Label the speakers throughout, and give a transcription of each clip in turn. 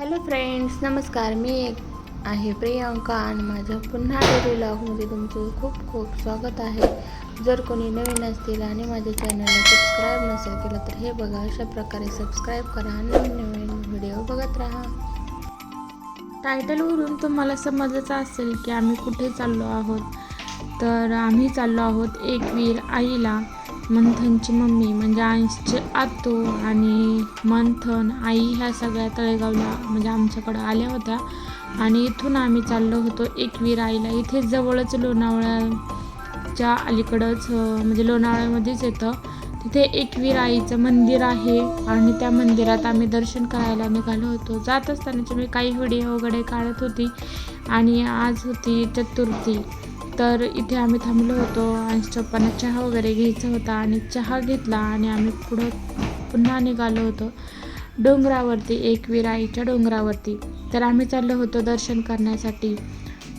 Speaker 1: Hello friends नमस्कार. मी एक आहे प्रियांका आणि माझ्या पुन्हा डेली ब्लॉगमध्ये तुमचं खूप खूप स्वागत आहे. जर कोणी नवीन असतील आणि माझ्या चॅनलला सबस्क्राईब नसेल केलं तर हे बघा अशा प्रकारे सबस्क्राईब करा आणि नवीन नवीन व्हिडिओ बघत राहा. टायटलवरून तुम्हाला समजच असेल की आम्ही कुठे चाललो आहोत. तर आम्ही चाललो आहोत एकवीर आईला. मंथनची मम्मी म्हणजे आईचे आतो आणि मंथन आई ह्या सगळ्या तळेगावला म्हणजे आमच्याकडं आल्या होत्या. आणि इथून आम्ही चाललो होतो एकवीर आईला. इथे जवळच लोणावळ्याच्या अलीकडंच म्हणजे लोणावळ्यामध्येच येतं. तिथे एकवीर आईचं मंदिर आहे आणि त्या मंदिरात आम्ही दर्शन करायला निघालो होतो. जात असतानाचे मी काही व्हिडिओ वगैरे काढत होती आणि आज होती चतुर्थी. तर इथे आम्ही थांबलो होतो आणि चप्पांना चहा वगैरे घ्यायचा होता आणि चहा घेतला आणि आम्ही पुढं पुन्हा निघालो होतो डोंगरावरती एकवीर आईच्या डोंगरावरती. तर आम्ही चाललो होतो दर्शन करण्यासाठी.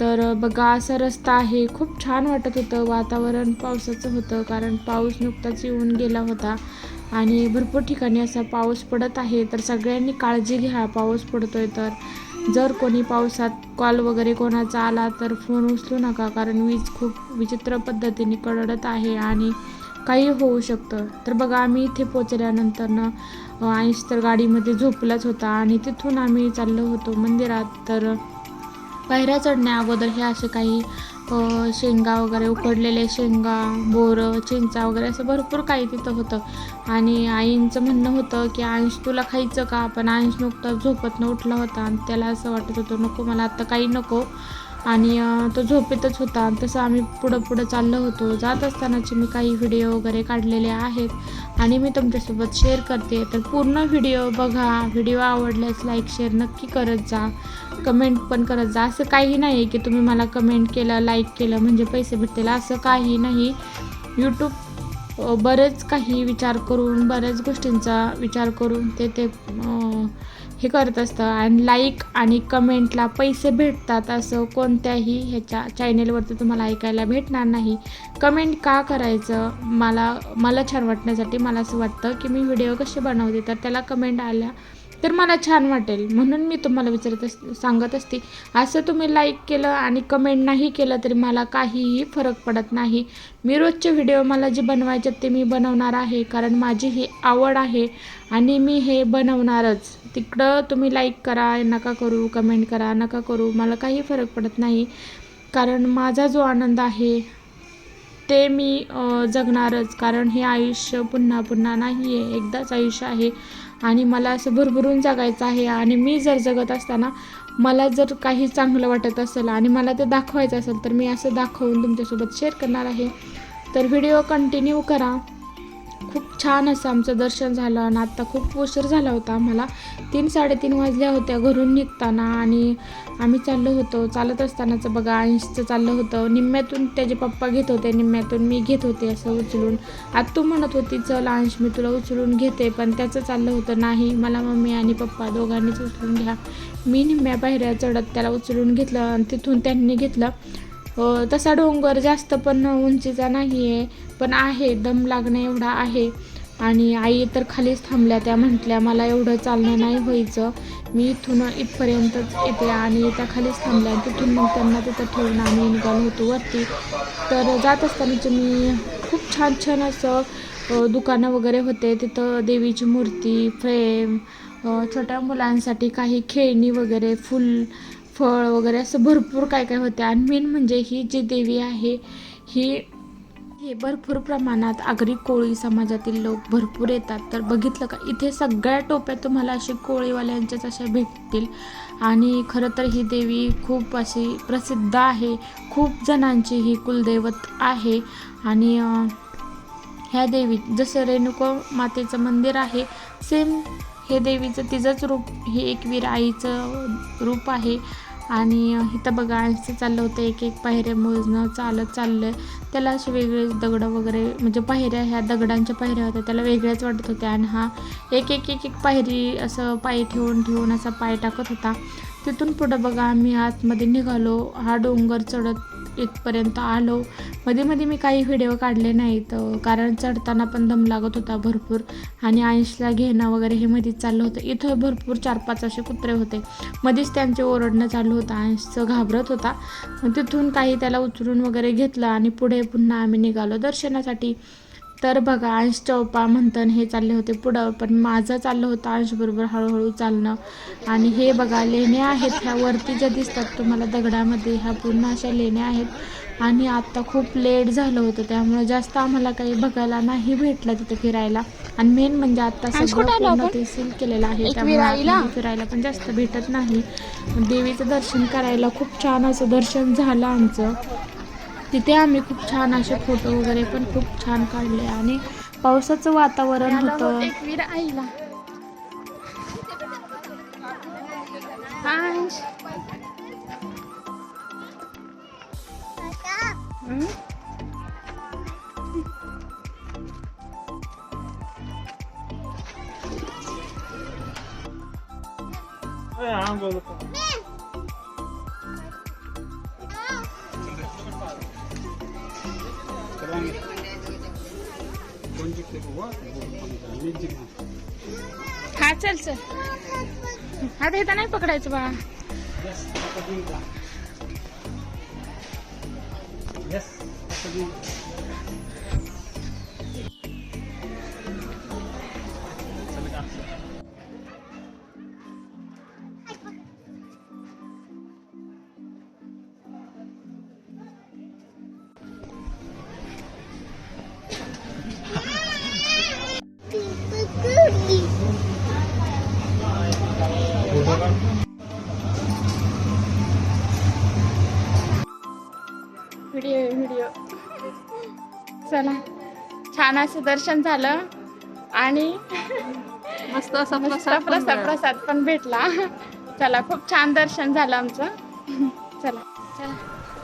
Speaker 1: तर बघा असा रस्ता आहे. खूप छान वाटत होतं. वातावरण पावसाचं होतं कारण पाऊस नुकताच येऊन गेला होता आणि भरपूर ठिकाणी असा पाऊस पडत आहे. तर सगळ्यांनी काळजी घ्या. पाऊस पडतोय तर. जर कोणी पावसात कॉल वगैरे कोणाचा आला तर फोन उचलू नका कारण वीज खूप विचित्र पद्धतीने कडडत आहे आणि काही होऊ शकतं. तर बघा आम्ही इथे पोचल्यानंतरनं आईश तर गाडीमध्ये झोपलाच होता आणि तिथून आम्ही चाललो होतो मंदिरात. तर पायऱ्या चढण्या अगोदर हे असे काही शेंगा वगैरे उकडलेले शेंगा बोरं चिंचा वगैरे असं भरपूर काही तिथं होतं. आणि आईंचं म्हणणं होतं की अंश तुला खायचं का? पण अंश नुकतं झोपतनं उठला होता आणि त्याला असं वाटत होतं नको मला आत्ता काही नको. आणि तो झोपेतच होता. तसं आम्ही पुढं पुढं चाललो होतो. जात असतानाचे मी काही व्हिडिओ वगैरे काढलेले आहेत आणि मी तुमच्यासोबत शेअर करते. तर पूर्ण व्हिडिओ बघा. व्हिडिओ आवडल्यास लाईक शेअर नक्की करत जा. कमेंट पण करत जा. असं काही नाही की तुम्ही मला कमेंट केलं लाईक केलं म्हणजे पैसे भेटतील. असं काही नाही. यूट्यूब बरेच काही विचार करून बऱ्याच गोष्टींचा विचार करून ते ते हे करत असतं. आणि लाईक आणि कमेंटला पैसे भेटतात असं कोणत्याही ह्याच्या चॅनेलवरती तुम्हाला ऐकायला भेटणार नाही. कमेंट का करायचं? मला मला छान वाटण्यासाठी मला असं वाटतं की मी व्हिडिओ कसे बनवते? तर त्याला कमेंट आल्या तर मला छान वाटेल. म्हणून मी तुम्हाला विचारत अस सांगत असते. असं तुम्ही लाईक केलं आणि कमेंट नाही केलं तरी मला काहीही फरक पडत नाही. मी रोजचे व्हिडिओ मला जे बनवायचे ते मी बनवणार आहे. कारण माझी ही आवड आहे आणि मी हे बनवणारच. तिकडं तुम्ही लाईक करा नका करू कमेंट करा नका करू. मला काही फरक पडत नाही. कारण माझा जो आनंद आहे ते मी जगणारच. कारण हे आयुष्य पुन्हा पुन्हा नाही आहे एकदाच आयुष्य आहे. आणि मला असं भरभरून जगायचं आहे आणि मी जर जगत असताना मला जर काही चांगलं वाटत असेल आणि मला ते दाखवायचं असेल तर मी असं दाखवून तुमच्यासोबत शेअर करणार आहे. तर व्हिडिओ कंटिन्यू करा. खूप छान असं आमचं दर्शन झालं आणि आत्ता खूप उशीर झाला होता. आम्हाला तीन साडेतीन वाजल्या होत्या घरून निघताना आणि आम्ही चाललो होतो. चालत असतानाचं बघा ऐंशीचं चाललं होतं. निम्म्यातून त्याचे पप्पा घेत होते निम्म्यातून मी घेत होते असं उचलून. आत्तू म्हणत होती चल अंश मी तुला उचलून घेते. पण त्याचं चाललं होतं नाही. मला मम्मी आणि पप्पा दोघांनीच उचलून घ्या. मी निम्म्या पायऱ्या चढत त्याला उचलून घेतलं आणि तिथून त्यांनी घेतलं. तसा डोंगर जास्त पण उंचीचा नाही आहे पण आहे दम लागणं एवढा आहे. आणि आई तर खालीच थांबल्या त्या म्हटल्या मला एवढं चालणं नाही व्हायचं. मी इथून इथपर्यंतच येते आणि त्या खालीच थांबल्या. तिथून मग त्यांना तिथं ठेवून आम्ही निघालो होतो वरती. तर जात असतानाचे मी खूप छान छान असं दुकानं वगैरे होते. तिथं देवीची मूर्ती फ्रेम छोट्या मुलांसाठी काही खेळणी वगैरे फुल फळ वगैरे असं भरपूर काय काय होते. आणि मेन म्हणजे ही जी देवी आहे ही हे भरपूर प्रमाणात आगरी कोळी समाजातील लोक भरपूर येतात. तर बघितलं का इथे सगळ्या टोप्या तुम्हाला अशी कोळीवाल्यांच्याच अशा भेटतील. आणि खरं तर ही देवी खूप अशी प्रसिद्ध आहे. खूप जणांची ही कुलदैवत आहे. आणि ह्या देवी जसं रेणुका मातेचं मंदिर आहे सेम हे देवीचं तिचंच रूप हे एकवीर आईचं रूप आहे. आणि इथं बघा असं चाललं होतं एक एक पायऱ्या मोजणं चालत चाललं त्याला असे वेगळे दगड वगैरे म्हणजे पायऱ्या ह्या दगडांच्या पायऱ्या होत्या त्याला वेगळ्याच वाटत होत्या. आणि हा एक एक एक एक पायरी असं पाय ठेवून ठेवून असा पाय टाकत होता. तिथून पुढं बघा आम्ही आतमध्ये निघालो. हा डोंगर चढत इथपर्यंत आलो. मध्ये मध्ये मी काही व्हिडिओ काढले नाहीत. कारण चढताना पण दम लागत होता भरपूर. आणि आयुषला घेणं वगैरे हे मध्येच चाललं होतं. इथं भरपूर चार पाच असे कुत्रे होते. मध्येच त्यांचे ओरडणं चालू होतं. आयुषचं घाबरत होता. तिथून काही त्याला उचलून वगैरे घेतलं आणि पुढे पुन्हा आम्ही निघालो दर्शनासाठी. तर बघा अंश चौपा म्हणतं हे चालले होते पुढं पण माझं चाललं होतं अंशबरोबर हळूहळू चालणं. आणि हे बघा लेण्या आहेत ह्या वरती ज्या दिसतात तुम्हाला दगडामध्ये ह्या पूर्ण अशा लेण्या आहेत. आणि आत्ता खूप लेट झालं होतं त्यामुळे जास्त आम्हाला काही बघायला नाही भेटलं तिथे फिरायला. आणि मेन म्हणजे आता
Speaker 2: अंश, कुठं
Speaker 1: सगळं? ते सील केलेलं आहे त्यामुळे फिरायला पण जास्त भेटत नाही. देवीचं दर्शन करायला खूप छान असं दर्शन झालं आमचं. तिथे आम्ही खूप छान असे फोटो वगैरे पण खूप छान काढले आणि पावसाचं वातावरण होतं.
Speaker 2: आईला. हा चल चल. हा ते नाही पकडायचं बाळा व्हिडिओ चला. छान असं दर्शन झालं. आणि
Speaker 3: मस्त असा. प्रसाद पण
Speaker 2: भेटला. चला खूप छान दर्शन झालं आमचं. चला. चला.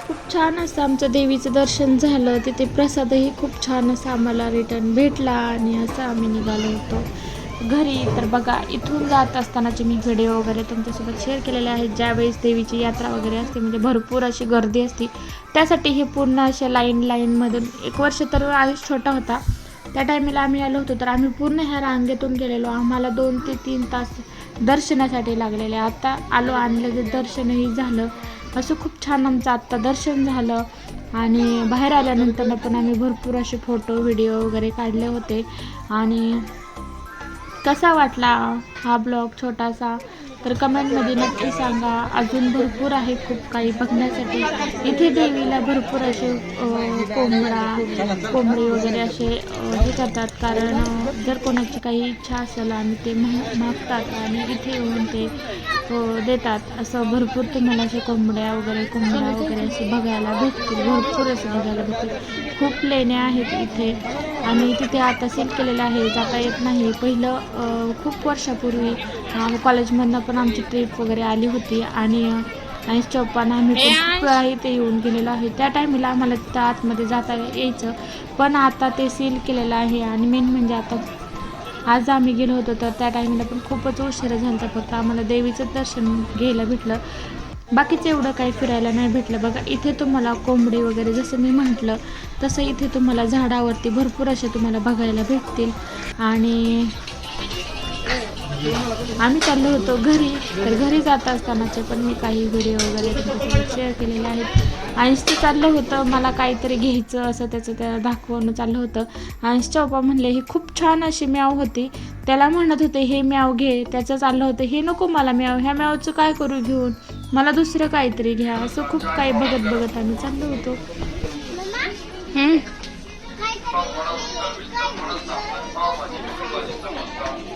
Speaker 1: खूप छान असं आमचं देवीचं दर्शन झालं. तिथे प्रसादही खूप छान असं आम्हाला रिटर्न भेटला आणि असं आम्ही निघालो होतो. घरी तर बघा इथून जात असतानाचे मी व्हिडिओ वगैरे तुमच्यासोबत शेअर केलेले आहेत ज्यावेळेस देवीची यात्रा वगैरे असते म्हणजे भरपूर अशी गर्दी असते त्यासाठी हे पूर्ण अशा लाईन लाईनमधून एक वर्ष तर आयुष छोटा होता. त्या टायमिला आम्ही आलो होतो तर आम्ही पूर्ण ह्या रांगेतून गेलेलो. आम्हाला दोन ते तीन तास दर्शनासाठी लागलेले. आता आलो आणि लगेच दर्शनही झालं. असं खूप छान आमचं आत्ता दर्शन झालं. आणि बाहेर आल्यानंतर पण आम्ही भरपूर असे फोटो व्हिडिओ वगैरे काढले होते. आणि कसा वाटला हा ब्लॉग छोटासा? तर कमेंटमध्ये नक्की सांगा. अजून भरपूर आहे खूप काही बघण्यासाठी. इथे देवीला भरपूर असे कोंबडा कोंबडी वगैरे असे हे करतात. कारण जर कोणाची काही इच्छा असेल आणि ते मागतात आणि इथे येऊन ते देतात असं भरपूर तुम्हाला असे कोंबड्या वगैरे कोंबड्या वगैरे असे बघायला भेटतील. भरपूर असे बघायला भेटतील. खूप लेण्या आहेत इथे. आणि तिथे आता सील केलेलं आहे जाता येत नाही. पहिलं खूप वर्षापूर्वी कॉलेजमधनं पण आमची ट्रिप वगैरे आली होती आणि आणि चौपानं आम्ही पण खूप इथे येऊन गेलेलो आहे. त्या टायमिला आम्हाला तिथं आतमध्ये जाता यायचं पण आता ते सील केलेलं आहे आणि मेन म्हणजे आता आज आम्ही गेलो होतो तर त्या टायमिला पण खूपच उशीर झाला होता फक्त आम्हाला देवीचं दर्शन घ्यायला भेटलं. बाकीचं एवढं काही फिरायला नाही भेटलं. बघा इथे तुम्हाला कोंबडी वगैरे जसं मी म्हटलं तसं इथे तुम्हाला झाडावरती भरपूर असे तुम्हाला बघायला भेटतील. आणि आम्ही चाललो होतो घरी. तर घरी जात असतानाचे पण मी काही व्हिडिओ वगैरे शेअर केलेले आहेत. अंशचं चाललं होतं. मला काहीतरी घ्यायचं असं त्याचं त्याला दाखवणं चाललं होतं. अंशच्या ओपा म्हणले ही खूप छान अशी म्याव होती. त्याला म्हणत होते हे म्याव घे. त्याचं चाललं होतं हे नको मला म्याव. ह्या म्यावचं काय करू घेऊन? मला दुसरं काहीतरी घ्या. असं खूप काही बघत बघत आम्ही चाललो होतो.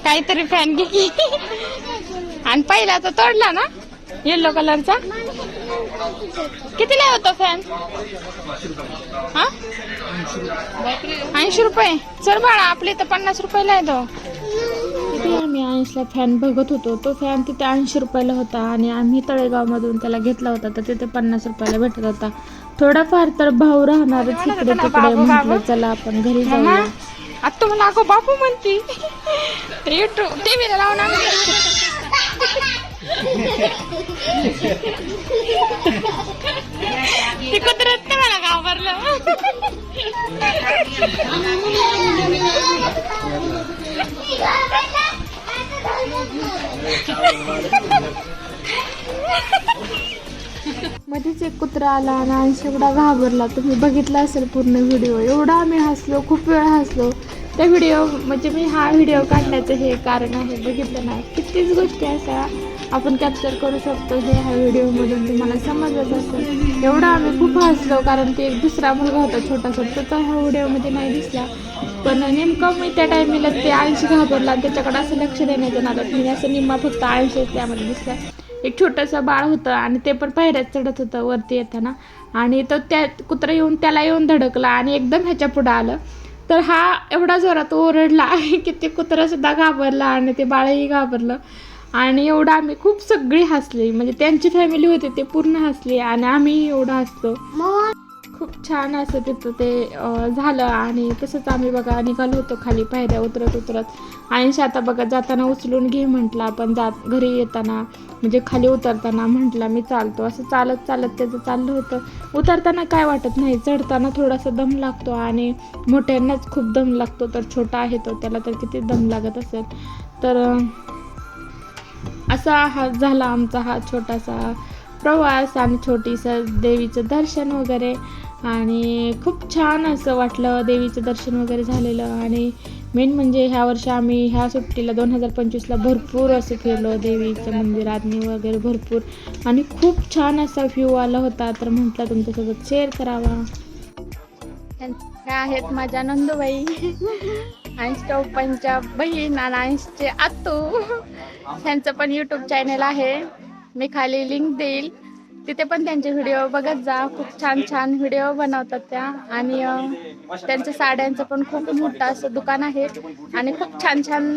Speaker 2: काहीतरी फॅन घे की. आणि पहिला तर तोडला ना? येल्लो कलरचा कितीला होतो फॅन हा? ऐंशी रुपये. चल बाळा आपले तर पन्नास रुपयाला आहे तो.
Speaker 1: चाळीसला फॅन बघत होतो. तो फॅन तिथे ऐंशी रुपयाला होता आणि आम्ही तळेगावमधून त्याला घेतला होता. तर तिथे पन्नास रुपयाला भेटत होता. थोडाफार तर भाव राहणारच इकडे तिकडे म्हटलं चला आपण घरी जाऊया.
Speaker 2: आता मला अगो बापू म्हणती. लावून मला
Speaker 1: घाबरलं एक कुत्रा आला आणि अंश एवढा घाबरला. तुम्ही बघितला असेल पूर्ण व्हिडिओ एवढा आम्ही हसलो खूप वेळ हसलो. त्या व्हिडिओ म्हणजे मी हा व्हिडिओ काढण्याचं हे कारण आहे बघितलं नाही. कितीच गोष्टी अशा आपण कॅप्चर करू शकतो हे ह्या व्हिडिओमधून तुम्हाला समजत असेल एवढा आम्ही खूप हसलो कारण ते एक दुसरा मुलगा होता छोटासा तो तर ह्या व्हिडिओमध्ये नाही दिसला. पण नेमकं मी त्या टायमिंगला ते आळशी घाबरला त्याच्याकडे असं लक्ष देण्याचं नादात. मी असं निम्मा फक्त आळशी त्यामध्ये दिसला. एक छोटंसं बाळ होतं आणि ते पण पायऱ्यात चढत होतं वरती येताना. आणि तो त्या कुत्रा येऊन त्याला येऊन धडकला आणि एकदम ह्याच्या पुढं आलं. तर हा एवढा जोरात ओरडला की ते कुत्रासुद्धा घाबरला आणि ते बाळही घाबरलं. आणि एवढं आम्ही खूप सगळी हसली. म्हणजे त्यांची फॅमिली होती ते पूर्ण हसली आणि आम्ही एवढं हसलो खूप छान असं तिथं ते झालं आणि तसंच आम्ही बघा निघालो होतो खाली पायऱ्या उतरत उतरत. आणि आता बघा जाताना उचलून घे म्हटलं आपण जात घरी येताना म्हणजे खाली उतरताना म्हटलं मी चालतो. असं चालत चालत त्याचं चाललं होतं. उतरताना काय वाटत नाही चढताना थोडासा दम लागतो आणि मोठ्यांनाच खूप दम लागतो. तर छोटा आहे तो त्याला तर किती दम लागत असेल. तर असा हा झाला आमचा हा छोटासा प्रवास आणि छोटीसं देवीचं दर्शन वगैरे. आणि खूप छान असं वाटलं देवीचं दर्शन वगैरे झालेलं. आणि मेन म्हणजे ह्या वर्षी आम्ही ह्या सुट्टीला दोन हजार पंचवीसला भरपूर असं फिरलो देवीचं मंदिरातनी वगैरे भरपूर. आणि खूप छान असा व्ह्यू आला होता. तर म्हटलं तुमच्यासोबत शेअर करावा. ह्या आहेत माझ्या नंदूबाई अंश पंचा बहीण आणि अंशचे आतू ह्यांचं पण यूट्यूब चॅनल आहे. मी खाली लिंक देईल. तिथे पण त्यांचे व्हिडिओ बघत जा. खूप छान छान व्हिडिओ बनवतात त्या. आणि त्यांच्या साड्यांचं पण खूप मोठं असं दुकान आहे. आणि खूप छान छान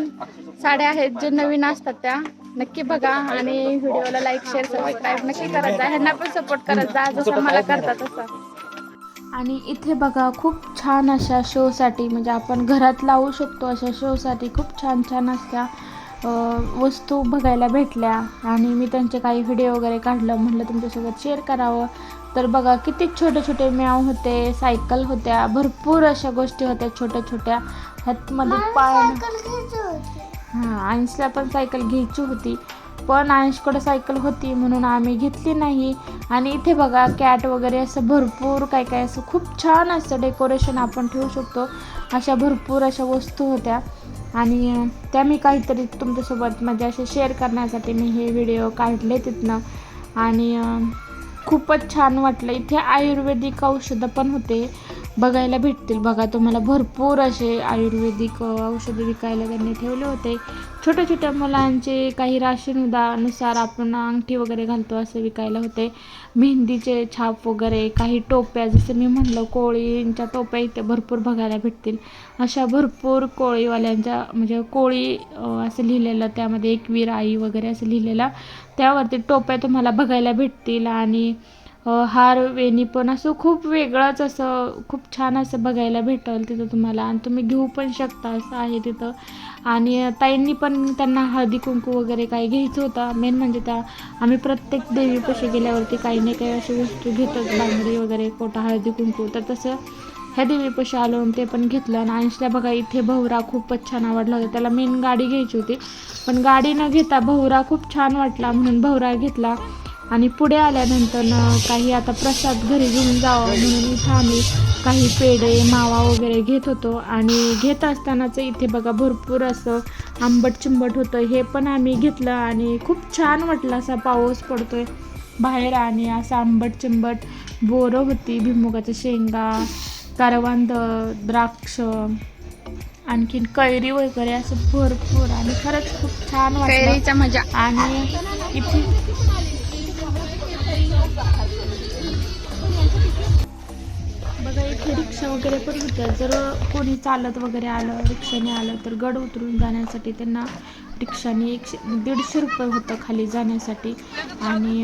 Speaker 1: साड्या आहेत जे नवीन असतात त्या. नक्की बघा आणि व्हिडिओला लाईक शेअर सबस्क्राईब नक्की करत जा. ह्यांना पण सपोर्ट करत जा जसं मला करतात तसं. आणि इथे बघा खूप छान अशा शोसाठी म्हणजे आपण घरात लावू शकतो अशा शोसाठी खूप छान छान असत्या. वस्तू बघायला भेटल्या आणि मी त्यांचे काही व्हिडिओ वगैरे काढलं. म्हटलं तुमच्यासोबत शेअर करावं. तर बघा किती छोटे छोटे म्याव होते सायकल होत्या भरपूर अशा गोष्टी होत्या छोट्या छोट्या ह्यातमध्ये पाय हां अंशला पण सायकल घ्यायची होती. पण अंशकडे सायकल होती म्हणून आम्ही घेतली नाही. आणि इथे बघा कॅट वगैरे असं भरपूर काय काय असं खूप छान असं डेकोरेशन आपण ठेवू शकतो. अशा भरपूर अशा वस्तू होत्या. आणि त्या मी काहीतरी तुमच्यासोबत म्हणजे असे शेअर करण्यासाठी मी हे व्हिडिओ काढले तिथनं. आणि खूपच छान वाटलं. इथे आयुर्वेदिक औषधं पण होते. बघायला भेटतील. बघा तुम्हाला भरपूर असे आयुर्वेदिक औषधं विकायला त्यांनी ठेवले होते. छोट्या छोट्या मुलांचे काही राशन उदानुसार आपण अंगठी वगैरे घालतो असं विकायला होते. मेहंदीचे छाप वगैरे काही टोप्या जसं मी म्हणलं कोळींच्या टोप्या इथे भरपूर बघायला भेटतील. अशा भरपूर कोळीवाल्यांच्या म्हणजे कोळी असं लिहिलेलं त्यामध्ये एकवीर आई वगैरे असं लिहिलेलं त्यावरती टोप्या तुम्हाला बघायला भेटतील. आणि हार वेणी पण असं खूप वेगळंच असं खूप छान असं बघायला भेटेल तिथं तुम्हाला. आणि तुम्ही घेऊ पण शकता असं आहे तिथं. आणि ताईंनी पण त्यांना हळदी कुंकू वगैरे काही घ्यायचं होतं. मेन म्हणजे त्या आम्ही प्रत्येक देवीपाशी गेल्यावरती काही नाही काही अशी वस्तू घेतोच. बांगडी वगैरे कोटा हळदी कुंकू. तर तसं ह्या देवीपाशी आलो ते पण घेतलं. आणि आयुषला बघा इथे भवरा खूपच छान आवडला होता. त्याला मेन गाडी घ्यायची होती. पण गाडी न घेता भवरा खूप छान वाटला म्हणून भवरा घेतला. आणि पुढे आल्यानंतर न काही आता प्रसाद घरी घेऊन जावं म्हणून इथं आम्ही काही पेढे मावा वगैरे घेत होतो. आणि घेत असतानाच इथे बघा भरपूर असं आंबट चिंबट होतं. हे पण आम्ही घेतलं आणि खूप छान वाटलं असा पाऊस पडतोय बाहेर आणि असं आंबट चिंबट. बोरं होती भिमुगाच्या शेंगा करवंद द्राक्ष आणखीन कैरी वगैरे असं भरपूर आणि खरंच खूप छान वाटलं.
Speaker 2: मजा.
Speaker 1: आणि इथे बघा इथे रिक्षा वगैरे पण होत्या. जर कोणी चालत वगैरे आलं रिक्षाने आलं तर गड उतरून जाण्यासाठी त्यांना रिक्षाने एकशे दीडशे रुपये होतं खाली जाण्यासाठी. आणि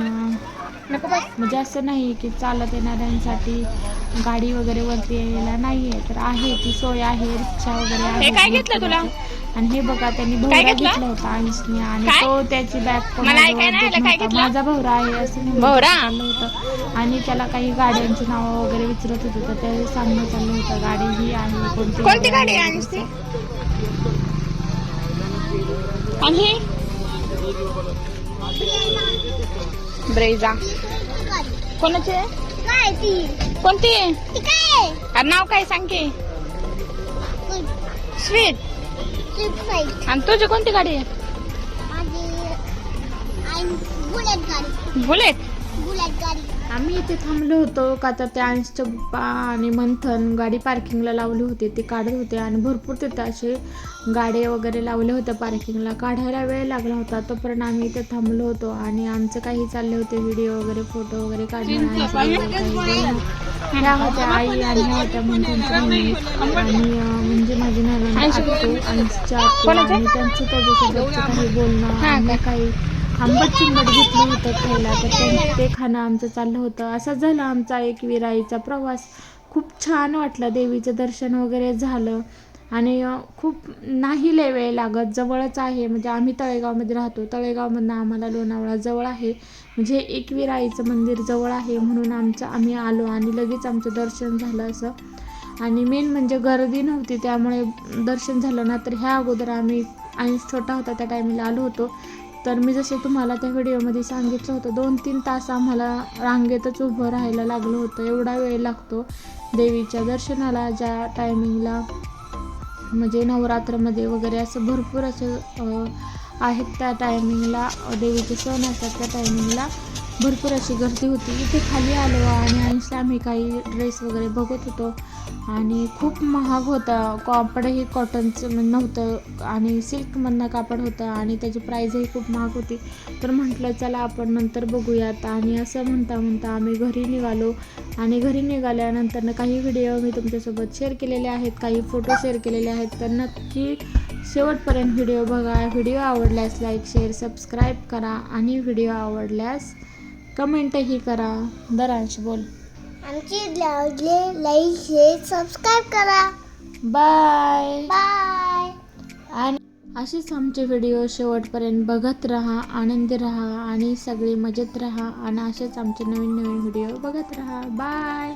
Speaker 1: म्हणजे असं नाही की चालत येणाऱ्यांसाठी गाडी वगैरे वरती यायला नाही आहे तर आहे ती सोय आहे रिक्षा वगैरे आहे
Speaker 2: काय घेतलं तुला?
Speaker 1: आणि हे बघा त्यांनी भोवरा
Speaker 2: घेतलं?
Speaker 1: होता ऐंशीने आणि? तो त्याची बॅग? माझा भोवरा आहे असं? चाललं होतं आणि त्याला काही गाड्यांची नावं वगैरे विचारत होतं तर ते सांगणं चाललं होतं गाडी ही आहे कोणती
Speaker 2: कोणती गाडी आहे? आणि ब्रेझा कोणाची? आहे?
Speaker 4: काय ती
Speaker 2: कोणती? आहे?
Speaker 4: ती काय
Speaker 2: अरे नाव काय सांग की. स्वीट.
Speaker 4: ट्रिप साईड
Speaker 2: आणि तुझी कोणती गाडी आहे?
Speaker 4: आई बुलेट गाडी.
Speaker 2: बुलेट.
Speaker 4: बुलेट गाडी.
Speaker 1: आम्ही इथे थांबलो होतो का तर ते अंशचे पप्पा आणि मंथन गाडी पार्किंगला लावली होती ते काढत होते आणि भरपूर तिथे असे गाड्या वगैरे लावले होते पार्किंगला काढायला वेळ लागला होता तोपर्यंत आम्ही इथे थांबलो होतो आणि आमचं काही चालले होते व्हिडिओ वगैरे फोटो वगैरे काढणं होत्या आई आणि होत्या मंथनच्या आणि म्हणजे माझी अंशच्या
Speaker 2: कोणाच्या?
Speaker 1: आणि त्यांचं त्याच्यासोबतचं काही बोलणं? काही आंबट चिंबट घेतलं होतं खायला तर ते- खाणं आमचं चाललं होतं. असा झाला आमचा एक विराईचा प्रवास. खूप छान वाटलं देवीचं दर्शन वगैरे झालं. आणि खूप नाही लय वेळ लागत. जवळच आहे. म्हणजे आम्ही तळेगावमध्ये राहतो. तळेगावमधनं आम्हाला लोणावळा जवळ आहे. म्हणजे एक विराईचं मंदिर जवळ आहे. म्हणून आमचं आम्ही आलो आणि लगेच आमचं दर्शन झालं असं. आणि मेन म्हणजे गर्दी नव्हती. त्यामुळे दर्शन झालं ना तर ह्या अगोदर आम्ही आणि छोटा होता त्या टायमिंगला आलो होतो. तर मी जसे तुम्हाला त्या व्हिडिओमध्ये सांगितलं होतं दोन तीन तास आम्हाला रांगेतच उभं राहायला लागलं होतं एवढा वेळ लागतो देवीच्या दर्शनाला ज्या टायमिंगला म्हणजे नवरात्रमध्ये वगैरे असं भरपूर असं आहेत त्या टायमिंगला देवीचे सण असतात त्या टायमिंगला भरपूर अशी गर्दी होती. इथे खाली आलो आणि आणखी आम्ही काही ड्रेस वगैरे बघत होतो. आणि खूप महाग होता. कापडही कॉटनचं नव्हतं आणि सिल्कमधनं कापड होतं आणि त्याची प्राईजही खूप महाग होती. तर म्हटलं चला आपण नंतर बघूयात. आणि असं म्हणता म्हणता आम्ही घरी निघालो. आणि घरी निघाल्यानंतर काही व्हिडिओ मी तुमच्यासोबत शेअर केलेले आहेत काही फोटो शेअर केलेले आहेत. तर नक्की शेवटपर्यंत व्हिडिओ बघा. व्हिडिओ आवडल्यास लाईक शेअर सबस्क्राईब करा. आणि व्हिडिओ आवडल्यास कमेंटही करा. दरांश बोल.
Speaker 4: आमची लावले लाईक शेअर सबस्क्राईब करा.
Speaker 1: बाय
Speaker 4: बाय
Speaker 1: आणि असेच आमचे व्हिडिओ शेवटपर्यंत बघत राहा आनंदी राहा आणि सगळे मजेत राहा. आणि असेच आमचे नवीन नवीन व्हिडिओ बघत राहा. बाय